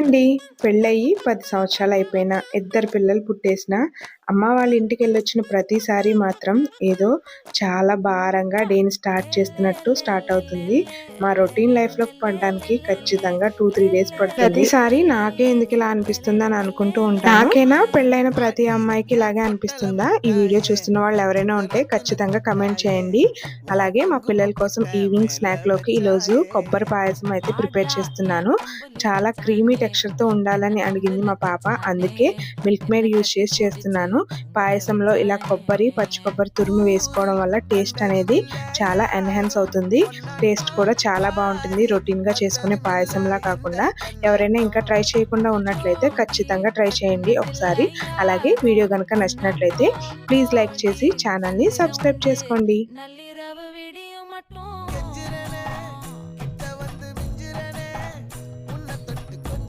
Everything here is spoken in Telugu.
అండి పెళ్ళయి పది సంవత్సరాలు అయిపోయినా ఇద్దరు పిల్లలు పుట్టేసిన అమ్మ వాళ్ళ ఇంటికి వెళ్ళొచ్చిన ప్రతిసారి మాత్రం ఏదో చాలా భారంగా డేని స్టార్ట్ చేస్తున్నట్టు స్టార్ట్ అవుతుంది. మా రొటీన్ లైఫ్లోకి పడడానికి ఖచ్చితంగా టూ త్రీ డేస్ పడుతుంది. ప్రతిసారి నాకే ఎందుకు ఇలా అనిపిస్తుంది అని అనుకుంటూ ఉంటాను. నాకేనా? పెళ్ళైన ప్రతి అమ్మాయికి ఇలాగే అనిపిస్తుందా? ఈ వీడియో చూస్తున్న వాళ్ళు ఎవరైనా ఉంటే ఖచ్చితంగా కమెంట్ చేయండి. అలాగే మా పిల్లల కోసం ఈవినింగ్ స్నాక్లోకి ఈ రోజు కొబ్బరి పాయసం అయితే ప్రిపేర్ చేస్తున్నాను. చాలా క్రీమీ టెక్స్చర్తో ఉండాలని అడిగింది మా పాప. అందుకే మిల్క్ మేడ్ యూజ్ చేసి చేస్తున్నాను. పాయసంలో ఇలా కొబ్బరి పచ్చి కొబ్బరి తురుము వేసుకోవడం వల్ల టేస్ట్ అనేది చాలా ఎన్హాన్స్ అవుతుంది. టేస్ట్ కూడా చాలా బాగుంటుంది రొటీన్గా చేసుకునే పాయసంలా కాకుండా. ఎవరైనా ఇంకా ట్రై చేయకుండా ఉన్నట్లయితే ఖచ్చితంగా ట్రై చేయండి ఒకసారి. అలాగే వీడియో కనుక నచ్చినట్లయితే ప్లీజ్ లైక్ చేసి ఛానల్ని సబ్స్క్రైబ్ చేసుకోండి.